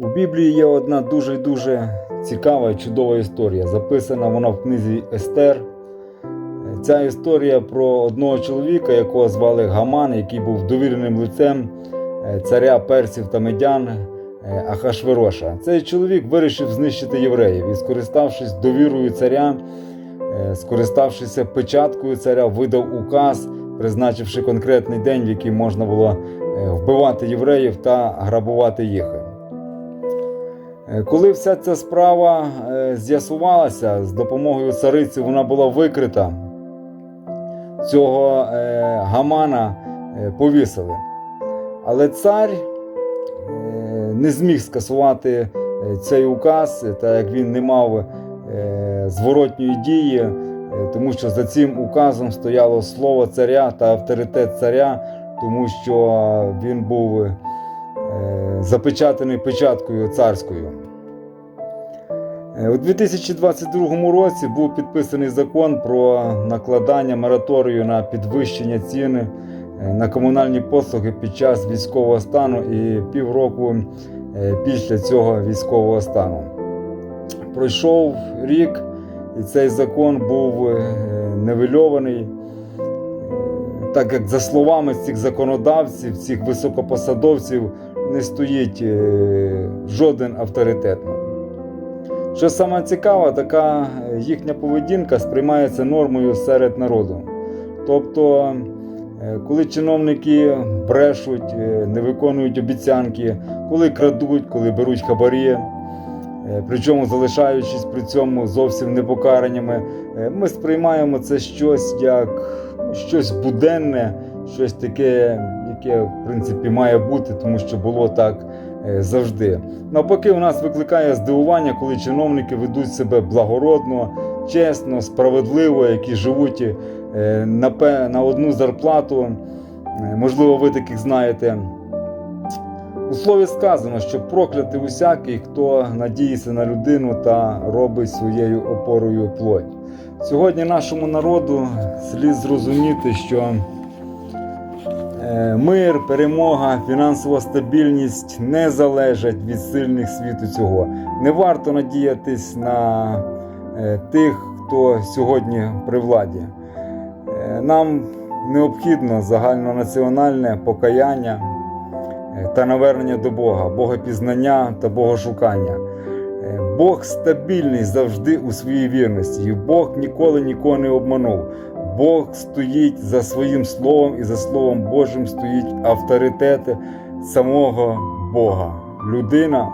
У Біблії є одна дуже-дуже цікава і чудова історія. Записана вона в книзі Естер. Ця історія про одного чоловіка, якого звали Гаман, який був довіреним лицем е, царя персів та медян е, Ахашвероша. Цей чоловік вирішив знищити євреїв і, скориставшись довірою царя, е, скориставшися печаткою царя, видав указ, призначивши конкретний день, в який можна було вбивати євреїв та грабувати їх. Е, Коли вся ця справа е, з'ясувалася з допомогою цариці, вона була викрита. Цього е, гамана повісили. Але цар не зміг скасувати цей указ, так як він не мав зворотньої дії, тому що за цим указом стояло слово царя та авторитет царя, тому що він був запечатаний печаткою царською. Е, У 2022 році був підписаний закон про накладання мораторію на підвищення ціни е, на комунальні послуги під час військового стану і півроку е, після цього військового стану. Пройшов рік, і цей закон був е, невельований. Е, Так як за словами цих законодавців, цих високопосадовців, не стоїть е, жоден авторитетно. Що саме цікаве, така е, їхня поведінка сприймається нормою серед народу. Тобто, е, коли чиновники брешуть, не виконують обіцянки, коли крадуть, коли беруть хабарі, причому залишаючись при цьому зовсім непокараннями, ми сприймаємо це щось як щось буденне, щось таке, яке в принципі має бути, тому що було так е, завжди. Навпаки, у нас викликає здивування, коли чиновники ведуть себе благородно, чесно, справедливо, які живуть е, на, одну зарплату. Е, Можливо, ви таких знаєте. У слові сказано, що проклятий усякий, хто надіється на людину та робить своєю опорою плоть. Сьогодні нашому народу слід зрозуміти, що Мир, перемога, фінансова стабільність не залежать від сильних світу цього. Не варто надіятись на е, тих, хто сьогодні при владі. Е, Нам необхідно загальнонаціональне покаяння е, та навернення до Бога, богопізнання та богошукання. Е, Бог стабільний завжди у своїй вірності, і Бог ніколи нікого не обманув. Бог стоїть за своїм словом, і за Словом Божим стоїть авторитет самого Бога. Людина.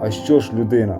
А що ж людина?